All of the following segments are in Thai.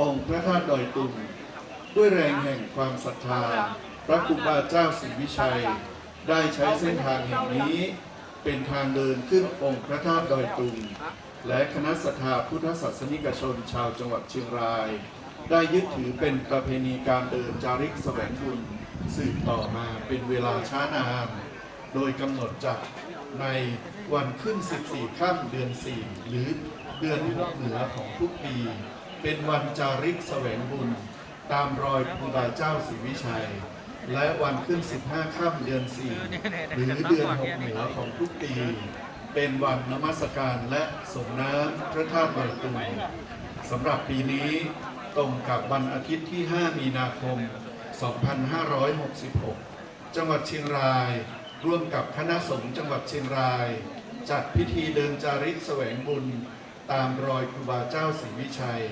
องค์พระธาตุดอยตุงด้วยแรงแห่งความศรัทธา พระครูบาเจ้าศรีวิชัย ได้ใช้เส้นทางแห่งนี้ เป็นทางเดินขึ้นองค์พระธาตุดอยตุง และคณะศรัทธาพุทธศาสนิกชนชาวจังหวัดเชียงราย ได้ยึดถือเป็นประเพณีการเดินจาริกแสวงบุญสืบต่อมาเป็นเวลาช้านาน โดยกำหนดจัดในวันขึ้น 14ค่ำเดือน 4 หรือเดือนหกเหนือของทุกปี เป็นวันจาริกแสวงบุญ ตามรอยครูบาเจ้าศรีวิชัย และวันขึ้น 15ค่ำเดือน 4 หรือเดือนหกเหนือของทุกปี เป็นวันนมัสการและสมน้ำพระธาตุดอยตุงสำหรับปีนี้ตรงกับวันอาทิตย์ที่ 5 มีนาคม 2566 จังหวัดเชียงราย ร่วมกับคณะสงฆ์จังหวัดเชียงราย จัดพิธีเดินจาริกแสวงบุญ ตามรอยครูบาเจ้าศรีวิชัย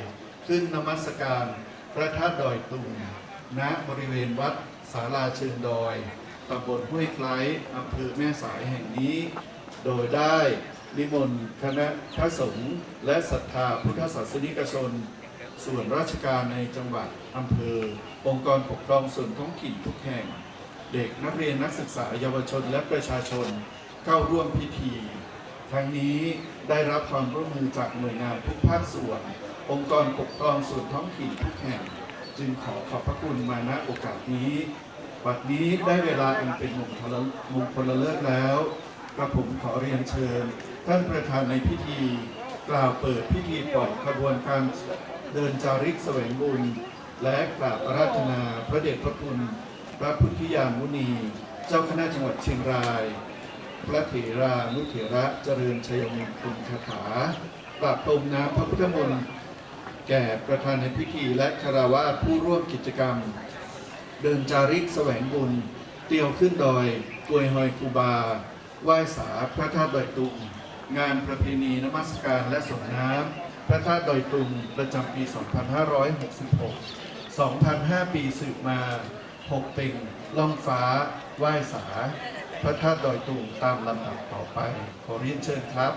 ขึ้นนมัสการพระธาตุดอยตุงณบริเวณวัดศาลาเชิงดอยตำบลห้วยไคล้อำเภอแม่สายแห่งนี้ โดยได้นิมนต์คณะพระสงฆ์และศรัทธาพุทธศาสนิกชน ส่วนราชการในจังหวัดอำเภอ องค์กรปกครองส่วนท้องถิ่นทุกแห่ง เด็กนักเรียนนักศึกษาเยาวชนและประชาชนเข้าร่วมพิธี ทั้งนี้ได้รับความร่วมมือจากหน่วยงานทุกภาคส่วน องค์กรปกครองส่วนท้องถิ่นทุกแห่ง จึงขอขอบพระคุณมาณโอกาสนี้ บัดนี้ได้เวลาอันเป็นมงคลมงคลเลิกแล้วกระผมขอเรียนเชิญ ท่านประธานในพิธี กล่าวเปิดพิธีปล่อยขบวนการเดินจาริกแสวงบุญ และกราบอาราธนาพระเดชพระคุณพระพุทธิยามุนี เจ้าคณะจังหวัดเชียงราย พระเถรานุเถระเจริญชัยมงคลคาถาปราบปรมน้ำพระพุทธมนต์แก่ประธานในพิธีและคารวะผู้ร่วมกิจกรรม เดินจาริกแสวงบุญ เตียวขึ้นดอยกวยหอยคูบา ไหว้สาพระธาตุดอยตุง งานประเพณีนมัสการและส่งน้ำพระธาตุดอยตุงประจำปี 2566 2005 ปีสืบมา 6 เป็งล่องฟ้า ไหว้สา พระธาตุดอยตุงตามลำดับต่อไป ขอเรียนเชิญครับ